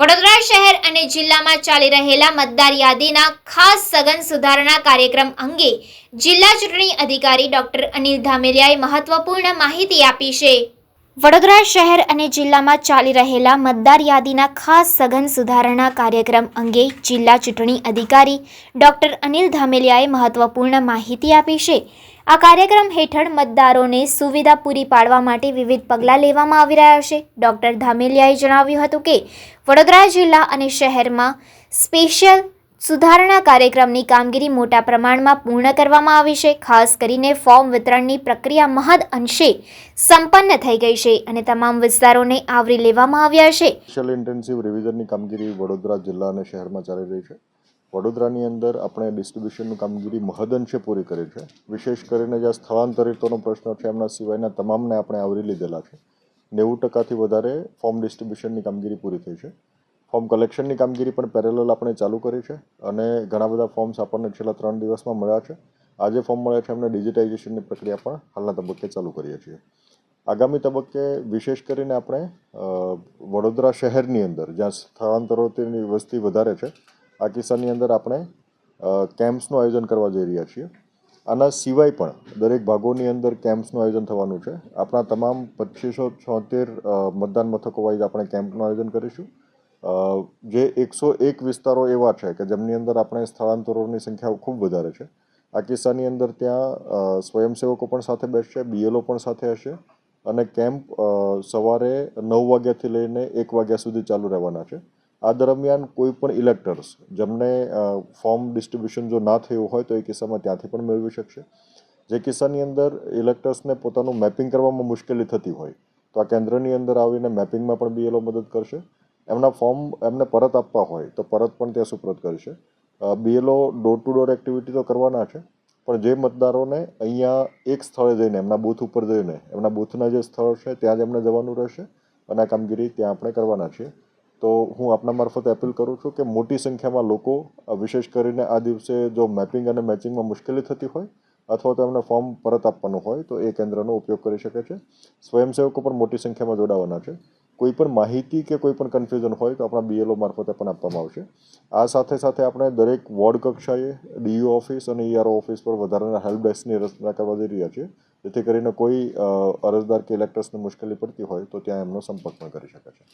વડોદરા શહેર અને જિલ્લામાં ચાલી રહેલા મતદાર યાદીના ખાસ સઘન સુધારણા કાર્યક્રમ અંગે જિલ્લા ચૂંટણી અધિકારી ડોક્ટર અનિલ ધામેલિયાએ મહત્વપૂર્ણ માહિતી આપી છે. વડોદરા શહેર અને જિલ્લામાં ચાલી રહેલા મતદાર યાદીના ખાસ સઘન સુધારણા કાર્યક્રમ અંગે જિલ્લા ચૂંટણી અધિકારી ડોક્ટર અનિલ ધામેલિયાએ મહત્વપૂર્ણ માહિતી આપી છે. આ કાર્યક્રમ હેઠળ મતદારોને સુવિધા પૂરી પાડવા માટે વિવિધ પગલાં લેવામાં આવી રહ્યા છે. ડોક્ટર ધામેલિયાએ જણાવ્યું હતું કે, વડોદરા જિલ્લા અને શહેરમાં સ્પેશિયલ સુધારણા કાર્યક્રમની કામગીરી મોટા પ્રમાણમાં પૂર્ણ કરવામાં આવી છે. ખાસ કરીને ફોર્મ વિતરણની પ્રક્રિયા મહદ અંશે સંપન્ન થઈ ગઈ છે અને તમામ વિસ્તારોને આવરી લેવામાં આવ્યા છે. સ્પેશિયલ ઇન્ટેન્સિવ રિવિઝનની કામગીરી વડોદરા જિલ્લા અને શહેરમાં ચાલી રહી છે. વડોદરાની અંદર આપણે ડિસ્ટ્રીબ્યુશનની કામગીરી મહદઅંશે પૂરી કરી છે. વિશેષ કરીને જ્યાં સ્થળાંતરિતોનો પ્રશ્ન છે, એમના સિવાયના તમામને આપણે આવરી લીધેલા છે. નેવું ટકાથી વધારે ફોર્મ ડિસ્ટ્રીબ્યુશનની કામગીરી પૂરી થઈ છે. ફોર્મ કલેક્શનની કામગીરી પણ પેરેલલ આપણે ચાલુ કરી છે અને ઘણા બધા ફોર્મ્સ આપણને છેલ્લા ત્રણ દિવસમાં મળ્યા છે. આજે ફોર્મ મળ્યા છે, એમને ડિજિટાઇઝેશનની પ્રક્રિયા પણ હાલના તબક્કે ચાલુ કરીએ છીએ. આગામી તબક્કે વિશેષ કરીને આપણે વડોદરા શહેરની અંદર, જ્યાં સ્થળાંતરોની વસ્તી વધારે છે, આ કિસ્સાની અંદર આપણે કેમ્પ્સનું આયોજન કરવા જઈ રહ્યા છીએ. આના સિવાય પણ દરેક ભાગોની અંદર કેમ્પ્સનું આયોજન થવાનું છે. આપણા તમામ પચીસો છોતેર મતદાન મથકો વાઇઝ આપણે કેમ્પનું આયોજન કરીશું. જે એકસો એક વિસ્તારો એવા છે કે જેમની અંદર આપણે સ્થળાંતરોની સંખ્યા ખૂબ વધારે છે. આ કિસ્સાની અંદર ત્યાં સ્વયંસેવકો પણ સાથે બેસશે બીએલઓ પણ સાથે હશે અને કેમ્પ સવારે નવ વાગ્યાથી લઈને એક વાગ્યા સુધી ચાલુ રહેવાના છે. આ દરમિયાન કોઈ પણ ઇલેક્ટર્સ જેમને ફોર્મ ડિસ્ટ્રીબ્યુશન જો ના થયું હોય તો એ કિસ્સામાં ત્યાંથી પણ મેળવી શકશે. જે કિસ્સાની અંદર ઇલેક્ટર્સને પોતાનું મેપિંગ કરવામાં મુશ્કેલી થતી હોય તો આ કેન્દ્રની અંદર આવીને મેપિંગમાં પણ બીએલઓ મદદ કરશે. એમના ફોર્મ એમને પરત આપવા હોય તો પરત પણ ત્યાં સુપ્રત કરશે. BLO door to door activity તો કરવાના છે, પણ જે મતદારોને અહીંયા એક સ્થળે જઈને, એમના બૂથ ઉપર જઈને, એમના બૂથના જે સ્થળ છે, ત્યાં જ એમને જવાનું રહેશે અને આ કામગીરી ત્યાં આપણે કરવાના છીએ. તો હું આપના મારફત અપીલ કરું છું કે મોટી સંખ્યામાં લોકો વિશેષ કરીને આ દિવસે જો મેપિંગ અને મેચિંગમાં મુશ્કેલી થતી હોય અથવા તો એમને ફોર્મ પરત આપવાનું હોય તો એ કેન્દ્રનો ઉપયોગ કરી શકે છે. સ્વયંસેવકો પણ મોટી સંખ્યામાં જોડાવાના છે. કોઈ પણ માહિતી કે કોઈ પણ કન્ફ્યુઝન હોય તો આપણા બીએલઓ મારફતે પણ આપવામાં આવશે. આ સાથે સાથે આપણે દરેક વોર્ડ કક્ષાએ ડીયુ ઓફિસ અને ઈઆરઓ ઓફિસ પર વધારાના હેલ્પ ડેસ્કની રચના કરવા જઈ રહ્યા છીએ. જેથી કરીને કોઈ અરજદાર કે ઇલેક્ટર્સને મુશ્કેલી પડતી હોય તો ત્યાં એમનો સંપર્ક પણ કરી શકે છે.